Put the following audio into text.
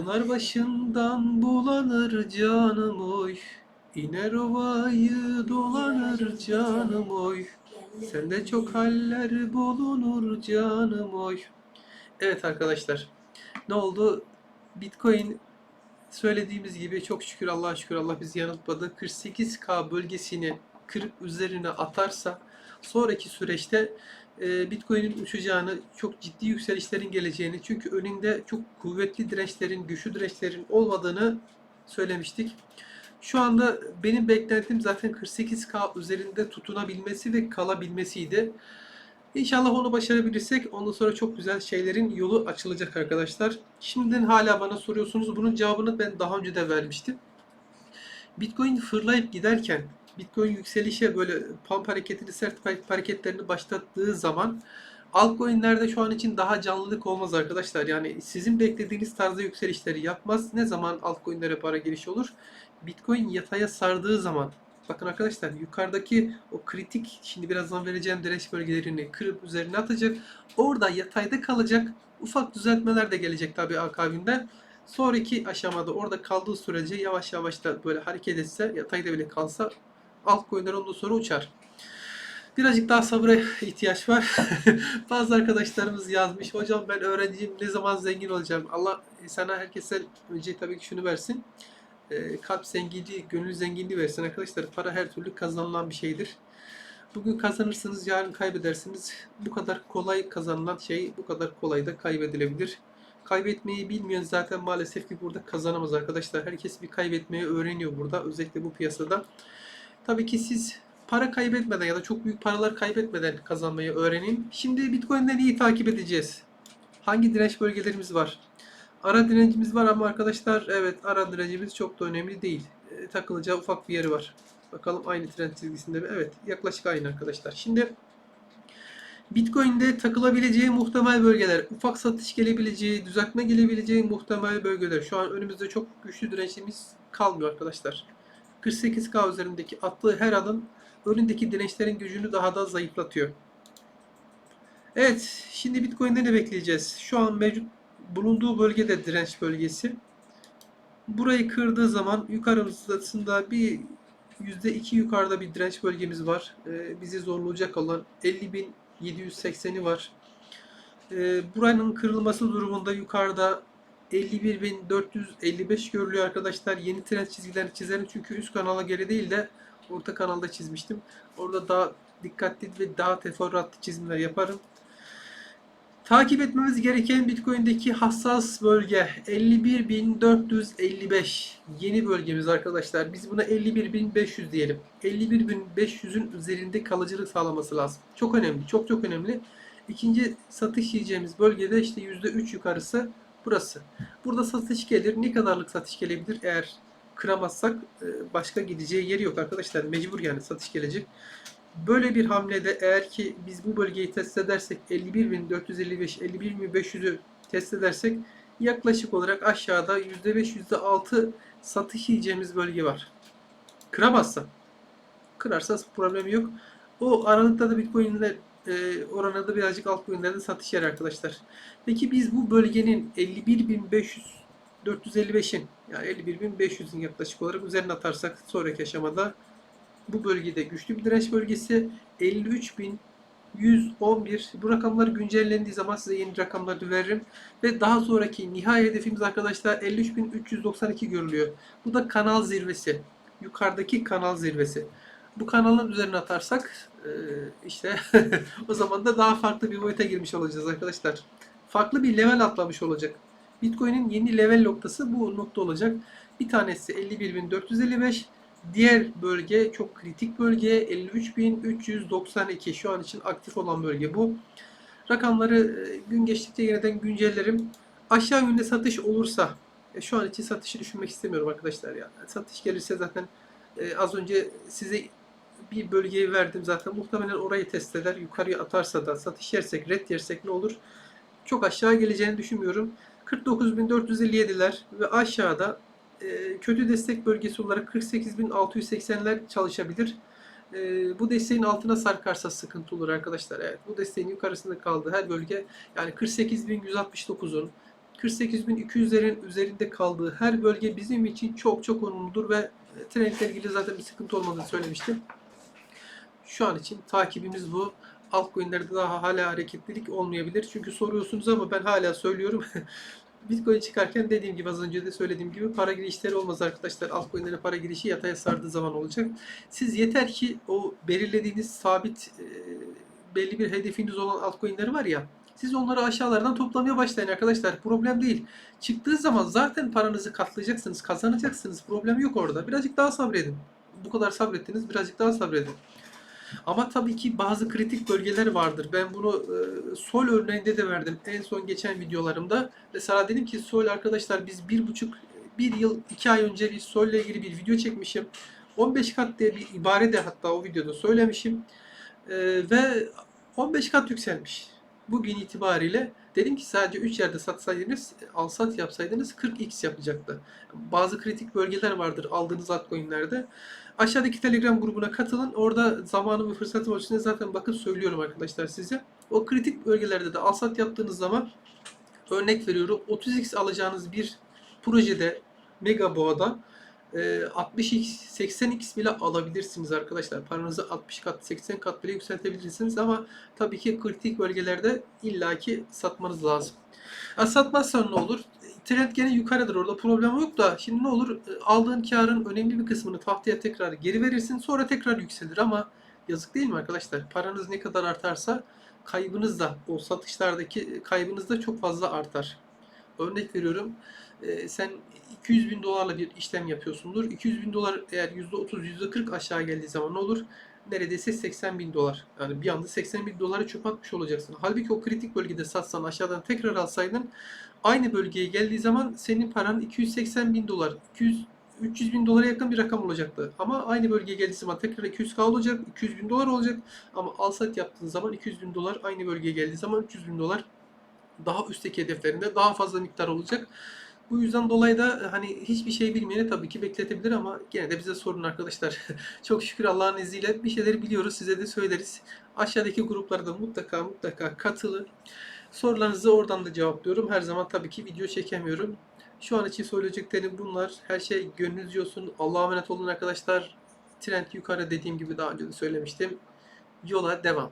Pınar başından bulanır canım oy. İner ovayı dolanır canım oy. Sende çok haller bulunur canım oy. Evet arkadaşlar. Ne oldu? Bitcoin söylediğimiz gibi çok şükür Allah'a şükür Allah bizi yanıltmadı. 48K bölgesini kırıp üzerine atarsa sonraki süreçte e, Bitcoin'in uçacağını, çok ciddi yükselişlerin geleceğini, çünkü önünde çok kuvvetli dirençlerin, güçlü dirençlerin olmadığını söylemiştik. Şu anda benim beklentim zaten 48K üzerinde tutunabilmesi ve kalabilmesiydi. İnşallah onu başarabilirsek ondan sonra çok güzel şeylerin yolu açılacak arkadaşlar. Şimdiden hala bana soruyorsunuz. Bunun cevabını ben daha önce de vermiştim. Bitcoin fırlayıp giderken Bitcoin yükselişe böyle pump hareketini, sert hareketlerini başlattığı zaman altcoin'lerde şu an için daha canlılık olmaz arkadaşlar. Yani sizin beklediğiniz tarzda yükselişleri yapmaz. Ne zaman altcoin'lere para girişi olur? Bitcoin yataya sardığı zaman. Bakın arkadaşlar yukarıdaki o kritik şimdi birazdan vereceğim direnç bölgelerini kırıp üzerine atacak. Orada yatayda kalacak. Ufak düzeltmeler de gelecek tabii akabinde. Sonraki aşamada orada kaldığı sürece yavaş yavaş da böyle hareket etse yatayda bile kalsa altcoin'ler ondan sonra uçar. Birazcık daha sabra ihtiyaç var. Bazı arkadaşlarımız yazmış. Hocam ben öğrenciyim. Ne zaman zengin olacağım? Allah sana herkese önce tabii ki şunu versin. Ee, kalp zenginliği, gönül zenginliği versin arkadaşlar. Para her türlü kazanılan bir şeydir. Bugün kazanırsınız, yarın kaybedersiniz. Bu kadar kolay kazanılan şey bu kadar kolay da kaybedilebilir. Kaybetmeyi bilmeyen zaten maalesef ki burada kazanamaz arkadaşlar. Herkes bir kaybetmeyi öğreniyor burada. Özellikle bu piyasada. Tabii ki siz para kaybetmeden ya da çok büyük paralar kaybetmeden kazanmayı öğrenin. Şimdi Bitcoin'den iyi takip edeceğiz. Hangi direnç bölgelerimiz var? Ara direncimiz var ama arkadaşlar evet ara direncimiz çok da önemli değil. E, takılacağı ufak bir yeri var. Bakalım aynı trend çizgisinde mi? Evet yaklaşık aynı arkadaşlar. Şimdi Bitcoin'de takılabileceği muhtemel bölgeler, ufak satış gelebileceği, düzeltme gelebileceği muhtemel bölgeler. Şu an önümüzde çok güçlü dirençimiz kalmıyor arkadaşlar. 48K üzerindeki attığı her adım önündeki dirençlerin gücünü daha da zayıflatıyor. Evet, şimdi Bitcoin'de ne bekleyeceğiz? Şu an mevcut bulunduğu bölgede direnç bölgesi. Burayı kırdığı zaman yukarısında bir %2 yukarıda bir direnç bölgemiz var. Ee, bizi zorlayacak olan 50.780'i var. Ee, buranın kırılması durumunda yukarıda 51.455 görülüyor arkadaşlar. Yeni trend çizgilerini çizerim çünkü üst kanala göre değil de orta kanalda çizmiştim. Orada daha dikkatli ve daha teferruatlı çizimler yaparım. Takip etmemiz gereken Bitcoin'deki hassas bölge 51.455 yeni bölgemiz arkadaşlar. Biz buna 51.500 diyelim. 51.500'ün üzerinde kalıcılık sağlaması lazım. Çok önemli. Çok çok önemli. İkinci satış yiyeceğimiz bölgede işte %3 yukarısı burası. Burada satış gelir. Ne kadarlık satış gelebilir? Eğer kıramazsak e, başka gideceği yeri yok arkadaşlar. Mecbur yani satış gelecek. Böyle bir hamlede eğer ki biz bu bölgeyi test edersek 51.455 51.500'ü test edersek yaklaşık olarak aşağıda %5 %6 satış yiyeceğimiz bölge var. Kıramazsa kırarsa problem yok. O aralıkta da Bitcoin'ler e, oranında da birazcık altcoin'lerde satış yer arkadaşlar. Peki biz bu bölgenin 51.500 455'in yani 51.500'ün yaklaşık olarak üzerine atarsak sonraki aşamada bu bölgede güçlü bir direnç bölgesi 53.111 bu rakamlar güncellendiği zaman size yeni rakamları veririm ve daha sonraki nihai hedefimiz arkadaşlar 53.392 görülüyor. Bu da kanal zirvesi. Yukarıdaki kanal zirvesi. Bu kanalın üzerine atarsak e, işte o zaman da daha farklı bir boyuta girmiş olacağız arkadaşlar. Farklı bir level atlamış olacak. Bitcoin'in yeni level noktası bu nokta olacak. Bir tanesi 51.455 Diğer bölge çok kritik bölge 53.392 şu an için aktif olan bölge bu. Rakamları e, gün geçtikçe yeniden güncellerim. Aşağı yönde satış olursa e, şu an için satışı düşünmek istemiyorum arkadaşlar ya. Satış gelirse zaten az önce size bir bölgeyi verdim zaten. Muhtemelen orayı test eder. Yukarıya atarsa da satış yersek, red yersek ne olur? Çok aşağı geleceğini düşünmüyorum. 49.457'ler ve aşağıda e, kötü destek bölgesi olarak 48.680'ler çalışabilir. E, bu desteğin altına sarkarsa sıkıntı olur arkadaşlar. Evet, bu desteğin yukarısında kaldığı her bölge yani 48.169'un 48.200'lerin üzerinde kaldığı her bölge bizim için çok çok önemlidir ve trendle ilgili zaten bir sıkıntı olmadığını söylemiştim. Şu an için takibimiz bu. Altcoin'lerde daha hala hareketlilik olmayabilir. Çünkü soruyorsunuz ama ben hala söylüyorum. Bitcoin çıkarken dediğim gibi az önce de söylediğim gibi para girişleri olmaz arkadaşlar. Altcoin'lere para girişi yataya sardığı zaman olacak. Siz yeter ki o belirlediğiniz sabit e, belli bir hedefiniz olan altcoin'leri var ya siz onları aşağılardan toplamaya başlayın arkadaşlar. Problem değil. Çıktığı zaman zaten paranızı katlayacaksınız, kazanacaksınız. Problem yok orada. Birazcık daha sabredin. Bu kadar sabrettiniz, birazcık daha sabredin. Ama tabii ki bazı kritik bölgeler vardır. Ben bunu e, sol örneğinde de verdim en son geçen videolarımda. Mesela dedim ki sol arkadaşlar biz bir buçuk, bir yıl, iki ay önce bir sol ile ilgili bir video çekmişim. 15 kat diye bir ibare de hatta o videoda söylemişim. E, ve 15 kat yükselmiş. Bugün itibariyle dedim ki sadece 3 yerde satsaydınız, al-sat yapsaydınız 40x yapacaktı. Bazı kritik bölgeler vardır aldığınız altcoin'lerde. Aşağıdaki Telegram grubuna katılın. Orada zamanı ve fırsatım ölçüsünde zaten bakıp söylüyorum arkadaşlar size. O kritik bölgelerde de al-sat yaptığınız zaman örnek veriyorum 30x alacağınız bir projede Mega Boğa'da e, 60x, 80x bile alabilirsiniz arkadaşlar. Paranızı 60 kat, 80 kat bile yükseltebilirsiniz ama tabii ki kritik bölgelerde illaki satmanız lazım. Ha, satmazsan ne olur? Trend gene yukarıdır orada problem yok da şimdi ne olur E, aldığın karın önemli bir kısmını tahtaya tekrar geri verirsin sonra tekrar yükselir ama yazık değil mi arkadaşlar? Paranız ne kadar artarsa kaybınız da o satışlardaki kaybınız da çok fazla artar. Örnek veriyorum e, sen 200 bin dolarla bir işlem yapıyorsundur. 200 bin dolar eğer %30 %40 aşağı geldiği zaman ne olur? Neredeyse 80 bin dolar. Yani bir anda 80 bin doları çöp atmış olacaksın. Halbuki o kritik bölgede satsan aşağıdan tekrar alsaydın aynı bölgeye geldiği zaman senin paran 280 bin dolar, 200 300 bin dolara yakın bir rakam olacaktı. Ama aynı bölgeye geldiği zaman tekrar 200k olacak, 200 bin dolar olacak. Ama al sat yaptığın zaman 200 bin dolar, aynı bölgeye geldiği zaman 300 bin dolar daha üstteki hedeflerinde daha fazla miktar olacak. Bu yüzden dolayı da hani hiçbir şey bilmeyeni tabii ki bekletebilir ama gene de bize sorun arkadaşlar. Çok şükür Allah'ın izniyle bir şeyleri biliyoruz. Size de söyleriz. Aşağıdaki gruplarda mutlaka mutlaka katılın. Sorularınızı oradan da cevaplıyorum. Her zaman tabii ki video çekemiyorum. Şu an için söyleyeceklerim bunlar. Her şey gönlünüzce olsun. Allah'a emanet olun arkadaşlar. Trend yukarı dediğim gibi daha önce de söylemiştim. Yola devam.